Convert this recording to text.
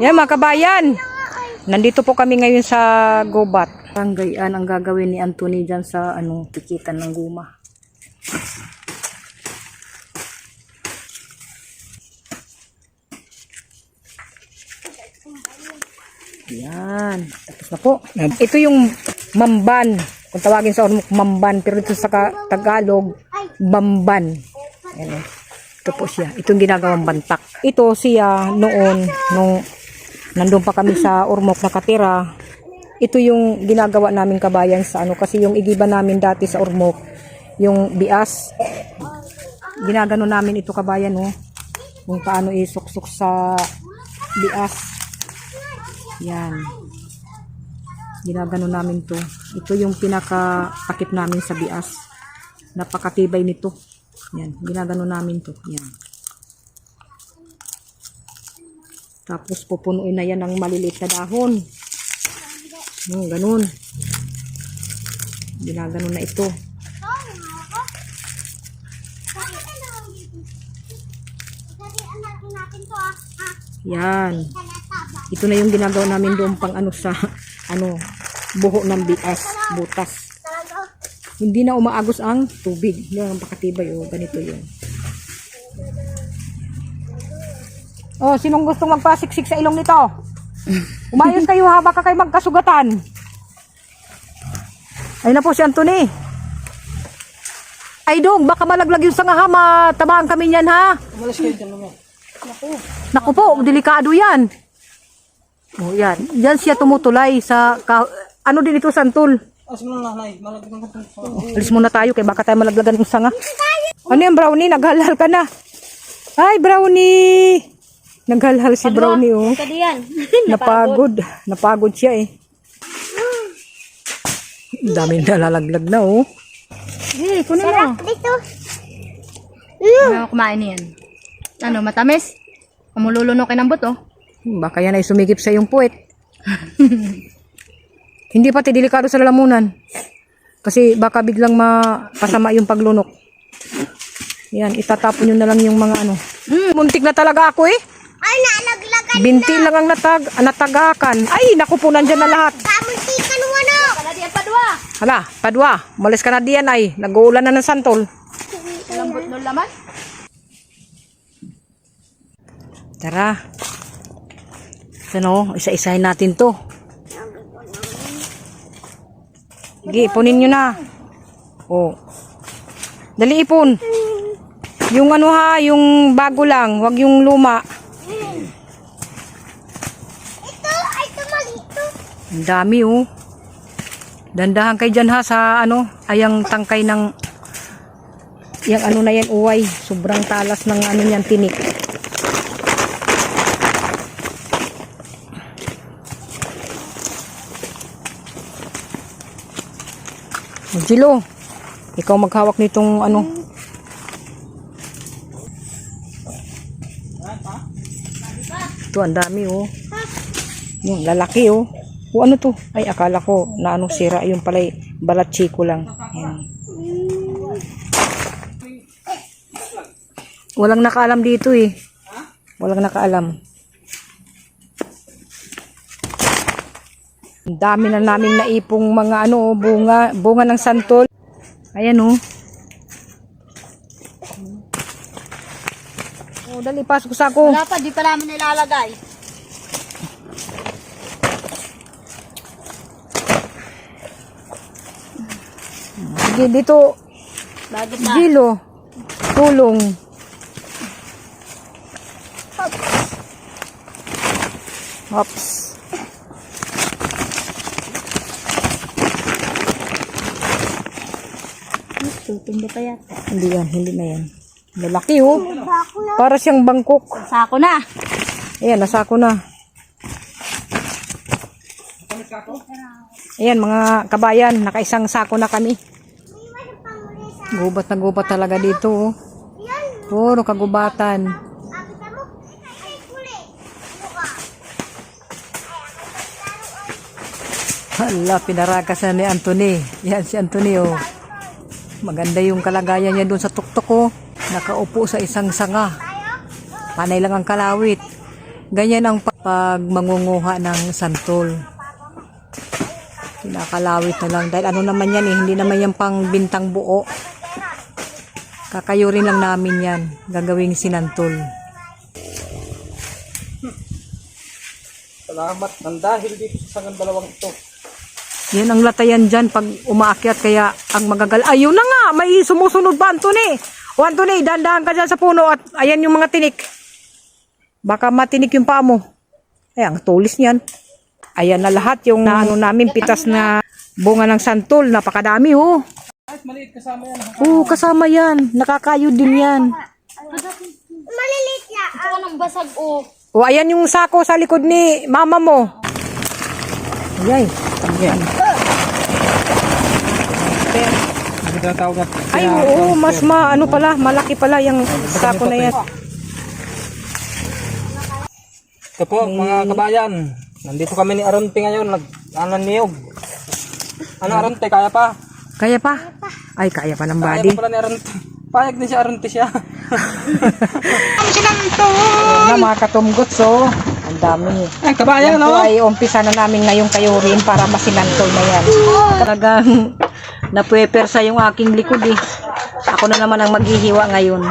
Yan mga kabayan. Nandito po kami ngayon sa Gobat. Tanggayaan ang gagawin ni Anthony dyan sa ano, tikitan ng guma. Yan. Tapos na po. Ito yung mamban. Kung tawagin sa Ormoc, mamban. Pero ito sa Tagalog, bamban. Yan o. Ito po siya. Itong ginagawang bantak. Ito siya noon, nung nandun pa kami sa Ormoc nakatira. Ito yung ginagawa namin kabayan sa ano. Kasi yung igiba namin dati sa Ormoc, yung bias. Ginagano namin ito kabayan no. Kung paano isuksok sa bias. Yan. Ginagano namin to. Ito yung pinaka-takip namin sa bias. Napakatibay nito. Yan. Ginagano namin to. Yan. Tapos pupunuin na yan ng maliliit na dahon. Hmm, ganun. Ginagano na ito. Yan. Ito na yung ginagawa namin doon pang ano sa ano buho ng bias, butas. Hindi na umaagos ang tubig. Yan ang pakatibay oh, ganito yun. Oh, sinong gustong magpasiksik sa ilong nito? Umayos kayo ha, baka kayo magkasugatan. Ayun na po si Anthony. Ay dong, baka malaglag yung sanga ha, matamaan kami niyan ha. Umalis kayo dyan naman. Naku po, delikado yan. Oh, yan. Diyan siya tumutulay sa, ano din ito, santol. As mo na nanay, malagyan ka itong Alis muna tayo, kaya baka tayo malaglagan ng sanga. Ano yan, brownie? Naghalhal ka na. Ay, brownie! Naghalhal si brownie, oh. Napagod. Napagod siya, eh. Ang Dami nalalaglag na, oh. Sige, kunin mo. Dito. Ano kumain yan? Ano, matamis? Kamululunok ng buto. Hmm, Baka yan ay sumigip sa iyong puwet. Hindi pati delikado sa lalamunan. Kasi baka biglang mapasama yung paglunok. Yan, itatapon nyo na lang yung mga ano. Hmm, muntik na talaga ako eh. Ay, nalaglagan. Binti lang ang natag natagakan. Ay, naku po, nandyan na lahat. Kamuntikan mo no. Kala di pa dua. Hala, padwa, malis ka na diyan ay. Nag-uulan na ng santol. Lambot no laman. Tara. Ano, isa-isahin natin to. Sige, ipunin nyo na. Oh. Dali ipon. Yung ano ha, yung bago lang, wag yung luma. Ito, ay tumalito. Ang dami oh. Dandahan kay dyan ha sa ano, ayang tangkay ng yung ano na yan, uway. Sobrang talas ng ano yan, tinik. Jilo, ikaw maghawak nitong ano. Ito, ang dami oh. Yung lalaki oh. O ano to? Ay, akala ko na anong sira. Yung pala'y balat chiko lang. Ayan. Walang nakaalam dito eh. Walang nakaalam. Dami na namin naipong mga ano, oh, bunga, bunga ng santol. Ayan oh. Oh, dali, pasok sa ako. Wala pa, di pa namin nilalagay. Sige, dito, Bago pa. Gilo, tulong. Ops. Tutumba pa yata. Hindi yan, hindi na yan. Lalaki oh. Para siyang bangkok. Sako na. Ayan, nasako na. Ayan, mga kabayan, nakaisang sako na kami. Gubat na gubat talaga dito oh. Puro kagubatan. Hala, pinarakas na ni Anthony. Yan si Anthony oh. Maganda yung kalagayan niya doon sa tuktok oh. Nakaupo sa isang sanga. Panay lang ang kalawit. Ganyan ang pa- pag ng santol. Kinakalawit na lang. Dahil ano naman yan eh, hindi naman yan pang bintang buo. Kakayurin lang namin yan. Gagawing sinantol. Salamat ng dahil dito sa sangang dalawang ito. Yan ang latayan dyan pag umaakyat kaya ang magagal. Ayun na nga, may sumusunod ba Anthony? O Anthony, dandahan ka dyan sa puno at ayan yung mga tinik. Baka matinik yung paa mo. Ay, ang tulis niyan. Ayan na lahat yung na, ano namin, pitas na bunga ng santol. Napakadami oh. Kahit maliit kasama yan. Oo, kasama yan. Nakakayo din yan. Ito ka ng basag oh. O, ayan yung sako sa likod ni mama mo. Ayay. Ayan. Na. Ay, oo, mas ma, ano pala, malaki pala yung sako na yan. Ito po, mga kabayan. Nandito kami ni Aronte ngayon. Nag, ano, niyog. Ano, Aronte, kaya pa? Kaya pa? Ay, kaya pa ng Kaya body. pa pala ni Aronte. Payag din si Aronte siya. na mga katumgot, so, ang dami. Ay, kabayan, Yan no? ay umpisa na namin ngayong kayurin para masinantol na yan. Talagang napuepersa yung aking likod eh. Ako na naman ang maghihiwa ngayon.